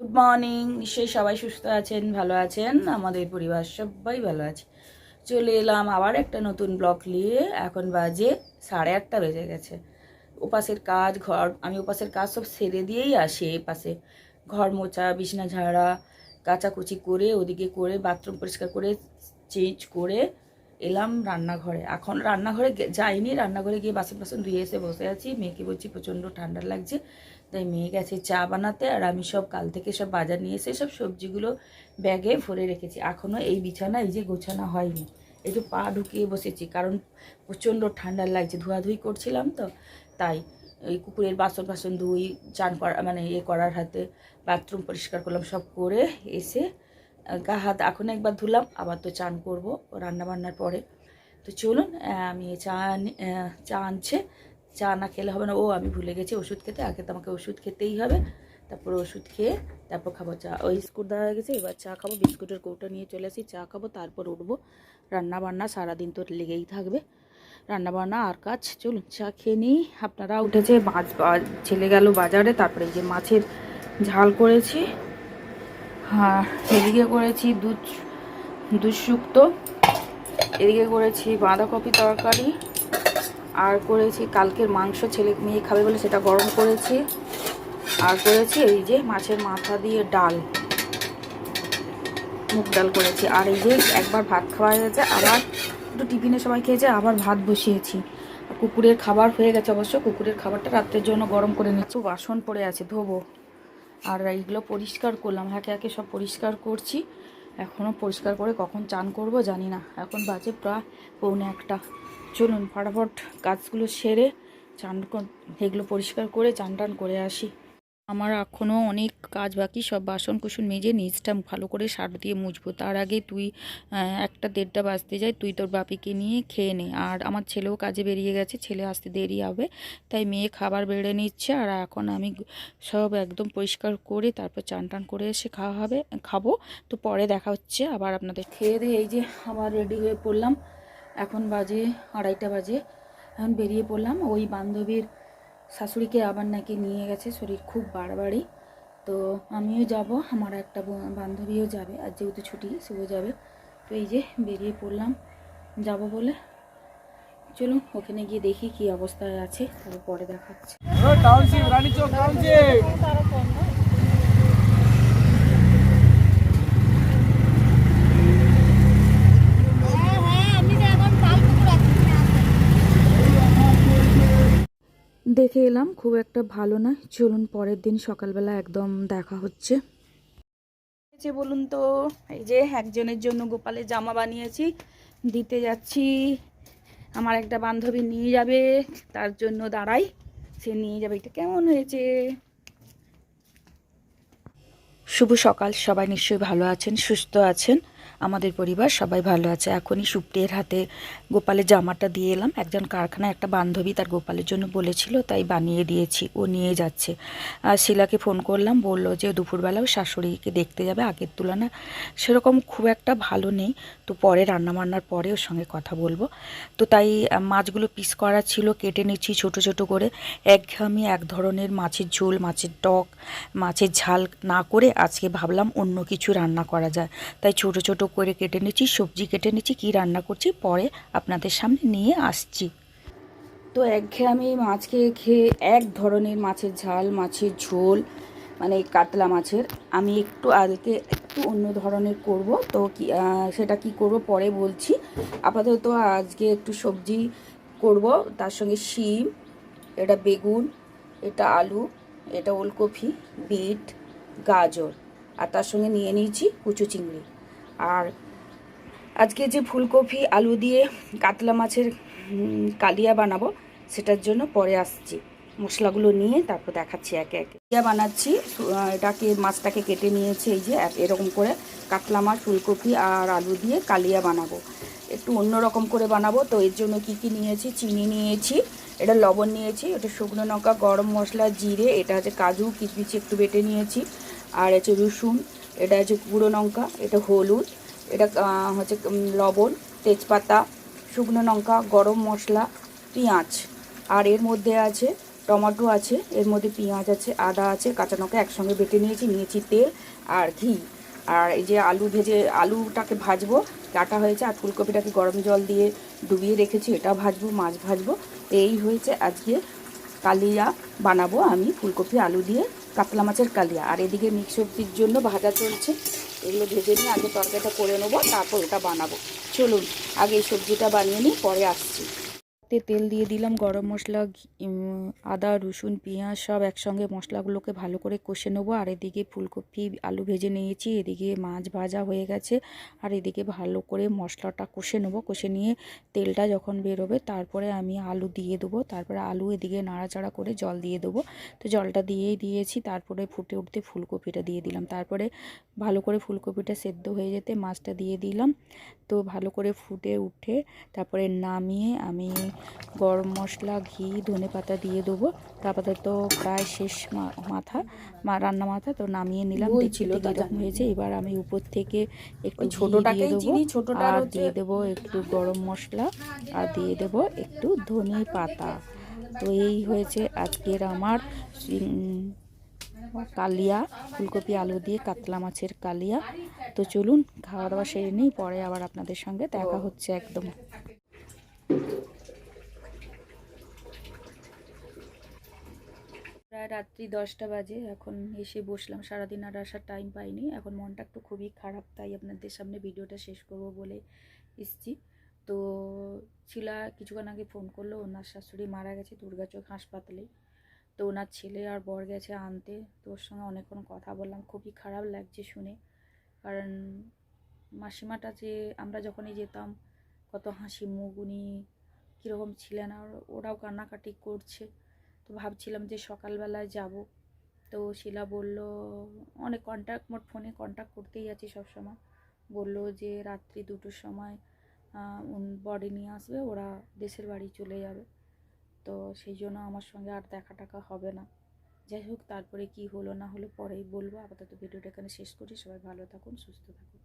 Good morning নিশ্চয়ই সবাই সুস্থ আছেন, ভালো আছেন। আমাদের পরিবার সবাই ভালো আছে। চলে এলাম আবার একটা নতুন ব্লক নিয়ে। এখন বাজে সাড়ে আটটা বেজে গেছে। উপাসের কাজ, ঘর, আমি উপাসের কাজ সব সেরে দিয়েই আসি এই পাশে। ঘর মোছা, বিছনা ঝাড়া, কাচাকুচি করে, ওদিকে করে, বাথরুম পরিষ্কার করে, চেঞ্জ করে এলাম রান্নাঘরে। এখন রান্নাঘরে যাইনি, রান্নাঘরে গিয়ে বাসন বাসন ধুয়ে এসে বসে আছি। মেয়েকে বলছি প্রচণ্ড ঠান্ডা লাগছে, তাই মেয়ে গেছে চা বানাতে আর আমি সব কাল থেকে সব বাজার নিয়ে এসে সব সবজিগুলো ব্যাগে ভরে রেখেছি। এখনও এই বিছানা এই যে গোছানো হয়নি। একটু পা ঢুকিয়ে বসেছি, কারণ প্রচণ্ড ঠান্ডা লাগছে ধোয়াধুয়ি করছিলাম তো, তাই ওই কুকুরের বাসন বাসন ধুই, চান করা মানে ইয়ে করার হাতে বাথরুম পরিষ্কার করলাম, সব করে এসে গা হাত এখন একবার ধুলাম, আবার তো চান করব রান্না বান্নার পরে। তো চলুন আমি চা চা আনছে। চা না খেলে হবে না। ও, আমি ভুলে গেছি, ওষুধ খেতে। আগে তো আমাকে ওষুধ খেতেই হবে। তারপর ওষুধ খেয়ে, তারপর খাব চা। ওই বিস্কুট দেওয়া গেছে, এবার চা খাব। বিস্কুটের কৌটা নিয়ে চলে আসি, চা খাব, তারপর উঠবো। রান্না বান্না সারাদিন তো লেগেই থাকবে। রান্না বান্না আর কাজ, চলুন, চা খেয়ে নিই। আপনারা উঠেছে, মাছ ছেলে গেল বাজারে, তারপরে এই যে মাছের ঝাল করেছি। হ্যাঁ এদিকে করেছি দুধ দুধ শুক্তো, এদিকে করেছি বাঁধাকপি তরকারি, আর করেছি কালকের মাংস ছেলে মেয়ে খাবে বলে সেটা গরম করেছি, আর করেছি এই যে মাছের মাথা দিয়ে ডাল। মুগ ডাল করেছি, আর এই যে একবার ভাত খাওয়া গেছে, আবার একটু টিফিনে সবাই খেয়েছে, আবার ভাত বসিয়েছি। কুকুরের খাবার হয়ে গেছে অবশ্য, কুকুরের খাবারটা রাত্রের জন্য গরম করে নিচ্ছি বাসন পড়ে আছে, ধোবো। আর এইগুলো পরিষ্কার করলাম হাঁকে একে সব পরিষ্কার করছি। এখনও পরিষ্কার করে কখন চান করব জানি না। এখন বাজে প্রায় পৌনে একটা। চলুন, ফটাফট কাজগুলো সেরে চান এগুলো পরিষ্কার করে চান টান করে আসি। আমার এখনও অনেক কাজ বাকি, সব বাসন কুসন মেজে নিচটা ভালো করে সার দিয়ে মুছবো। তার আগে তুই একটা দেড়টা বাজতে যায়, তুই তোর বাপিকে নিয়ে খেয়ে নে। আর আমার ছেলেও কাজে বেরিয়ে গেছে, ছেলে আসতে দেরি হবে, তাই মেয়ে খাবার বেড়ে নিচ্ছে। আর এখন আমি সব একদম পরিষ্কার করে তারপর চান টান করে এসে খাওয়া হবে, খাব। তো পরে দেখা হচ্ছে আবার আপনাদের। খেয়ে দিয়ে এই যে আবার রেডি হয়ে পড়লাম। এখন বাজে আড়াইটা বাজে। এখন বেরিয়ে পড়লাম। ওই বান্ধবীর শাশুড়িকে আবার নাকি নিয়ে গেছে শরীর খুব বাড়বাড়ি। তো আমিও যাব, আমার একটা বান্ধবীও যাবে, আর যেহেতু ছুটি, সেও যাবে। তো এই যে বেরিয়ে পড়লাম, যাব বলে। চলুন, ওখানে গিয়ে দেখি কি অবস্থায় আছে, তারপরে পরে দেখাচ্ছে টাউনশিপ রানীচক টাউনশিপ দেখে এলাম খুব একটা ভালো নয় চলুন পরের দিন সকালবেলা একদম দেখা হচ্ছে। যে বলুন তো, এই যে একজনের জন্য গোপালের জামা বানিয়েছি, দিতে যাচ্ছি। আমার একটা বান্ধবী নিয়ে যাবে, তার জন্য দাঁড়াই, সে নিয়ে যাবে। এটা কেমন হয়েছে? শুভ সকাল, সবাই নিশ্চয়ই ভালো আছেন, সুস্থ আছেন। আমাদের পরিবার সবাই ভালো আছে। এখনই সুপ্রিয়ের হাতে গোপালের জামাটা দিয়ে এলাম। একজন কারখানায় একটা বান্ধবী তার গোপালের জন্য বলেছিল, তাই বানিয়ে দিয়েছি। ও নিয়ে যাচ্ছে। আর শিলাকে ফোন করলাম, বলল যে দুপুরবেলা ও শাশুড়িকে দেখতে যাবে, আগের তুলনায় সেরকম খুব একটা ভালো নেই। তো পরে রান্নাবান্নার পরে ওর সঙ্গে কথা বলব। তো তাই মাছগুলো পিস করা ছিল, কেটে নিচ্ছি ছোট ছোট করে। একঘেয়েমি এক ধরনের মাছের ঝোল, মাছের টক, মাছের ঝাল না করে আজকে ভাবলাম অন্য কিছু রান্না করা যায়। তাই ছোট ছোট করে কেটে নিচ্ছি, সবজি কেটে নিচ্ছি, কী রান্না করছি, পরে আপনাদের সামনে নিয়ে আসছি। তো একঘেয়েমি মাছ খেয়ে খেয়ে এক ধরনের মাছের ঝাল, মাছের ঝোল মানে কাতলা মাছের, আমি একটু আজকে একটু অন্য ধরনের করব। তো সেটা কি করব পরে বলছি। আপাতত আজকে একটু সবজি করব, তার সঙ্গে শিম, এটা বেগুন, এটা আলু, এটা ওলকপি, বিট, গাজর, আর তার সঙ্গে নিয়ে নিয়েছি কুচু চিংড়ি। আর আজকে যে ফুলকপি, আলু দিয়ে কাতলা মাছের কালিয়া বানাবো, সেটার জন্য পরে আসছি। মশলাগুলো নিয়ে তারপর দেখাচ্ছি একে একে। কালিয়া বানাচ্ছি এটাকে মাছটাকে কেটে নিয়েছি, এই যে এরকম করে কাতলা মাছ, ফুলকপি আর আলু দিয়ে কালিয়া বানাবো। একটু অন্য রকম করে বানাবো, তো এর জন্য কি কি নিয়েছি? চিনি নিয়েছি, এটা লবণ নিয়েছি এটা শুকনো লঙ্কা, গরম মশলা, জিরে, এটা হচ্ছে কাজু কিচমিচি একটু বেটে নিয়েছি, আর হচ্ছে রসুন এটা হচ্ছে গুঁড়ো লঙ্কা, এটা হলুদ, এটা হচ্ছে লবণ, তেজপাতা, শুকনো লঙ্কা, গরম মশলা, পেঁয়াজ। আর এর মধ্যে আছে টমেটো আছে, এর মধ্যে পেঁয়াজ আছে, আদা আছে, কাঁচা লঙ্কা একসঙ্গে বেটে নিয়েছি নিয়েছি তেল আর ঘি। আর এই যে আলু ভেজে, আলুটাকে ভাজবো, কাটা হয়েছে, আর ফুলকপিটাকে গরম জল দিয়ে ডুবিয়ে রেখেছি, এটা ভাজবো, মাছ ভাজবো। এই হয়েছে আজকে কালিয়া বানাবো আমি ফুলকপি আলু দিয়ে। কাতলা মাছের কালিয়া। আর এদিকে মিক্স সবজির জন্য ভাজা চলছে। এগুলো ভেজে নিয়ে আগে তরকারিটা করে নেব, তারপর ওটা বানাবো। চলুন, আগে এই সবজিটা বানিয়ে নিই, পরে আসছি। তে তেল দিয়ে দিলাম গরম মশলা আদা, রসুন, পেঁয়াজ, সব একসঙ্গে মশলাগুলোকে ভালো করে কষে নেব। আর এদিকে ফুলকপি, আলু ভেজে নিয়েছি, এদিকে মাছ ভাজা হয়ে গেছে। আর এদিকে ভালো করে মশলাটা কষে নেব। কষে নিয়ে তেলটা যখন বেরোবে, তারপরে আমি আলু দিয়ে দেবো। তারপরে আলু এদিকে নাড়াচাড়া করে জল দিয়ে দেবো। তো জলটা দিয়েই দিয়েছি, তারপরে ফুটে উঠতে ফুলকপিটা দিয়ে দিলাম। তারপরে ভালো করে ফুলকপিটা সেদ্ধ হয়ে যেতে মাছটা দিয়ে দিলাম। তো ভালো করে ফুটে উঠে তারপরে নামিয়ে আমি গরম মশলা ঘি ধনে পাতা দিয়ে দেবো। তারপরে তো প্রায় শেষ মাথা মা রান্না মাথা তো নামিয়ে নিলাম। দেখতে এরকম হয়েছে। এবার আমি উপর থেকে একটু দেবো। চিনি, ছোটটার আর দিয়ে দেবো একটু গরম মশলা। আর দিয়ে দেবো একটু ধনে পাতা। তো এই হয়েছে আজকের আমার কালিয়া ফুলকপি আলু দিয়ে কাতলা মাছের কালিয়া। তো চলুন খাওয়া দাওয়া সেরে নিই। পরে আবার আপনাদের সঙ্গে দেখা হচ্ছে একদম। প্রায় রাত্রি দশটা বাজে, এখন এসে বসলাম। সারাদিন আর আসার টাইম পাইনি। এখন মনটা একটু খুবই খারাপ, তাই আপনাদের সামনে ভিডিওটা শেষ করব বলে এসছি। তো শিলা কিছুক্ষণ আগে ফোন করল, ওনার শাশুড়ি মারা গেছে দুর্গাচক হাসপাতালে। তো ওনার ছেলে আর বর গেছে আনতে। তো ওর সঙ্গে অনেকক্ষণ কথা বললাম, খুবই খারাপ লাগছে শুনে। কারণ মাসিমাটা যে আমরা যখনই যেতাম, কত হাসি মুখ উনি কীরকম ছিলেন, আর ওরাও কান্নাকাটি করছে। তো ভাবছিলাম যে সকালবেলায় যাব। তো শিলা বলল, অনেক কন্ট্যাক্ট মোট ফোনে কন্ট্যাক্ট করতেই আছি সবসময়। বলল যে রাত্রি দুটোর সময় বডি নিয়ে আসবে, ওরা দেশের বাড়ি চলে যাবে। তো সেই জন্য আমার সঙ্গে আর দেখা টাকা হবে না। যাই হোক, তারপরে কি হলো না হলো পরেই বলব। আপাতত ভিডিওটা এখানে শেষ করি। সবাই ভালো থাকুন, সুস্থ থাকুন।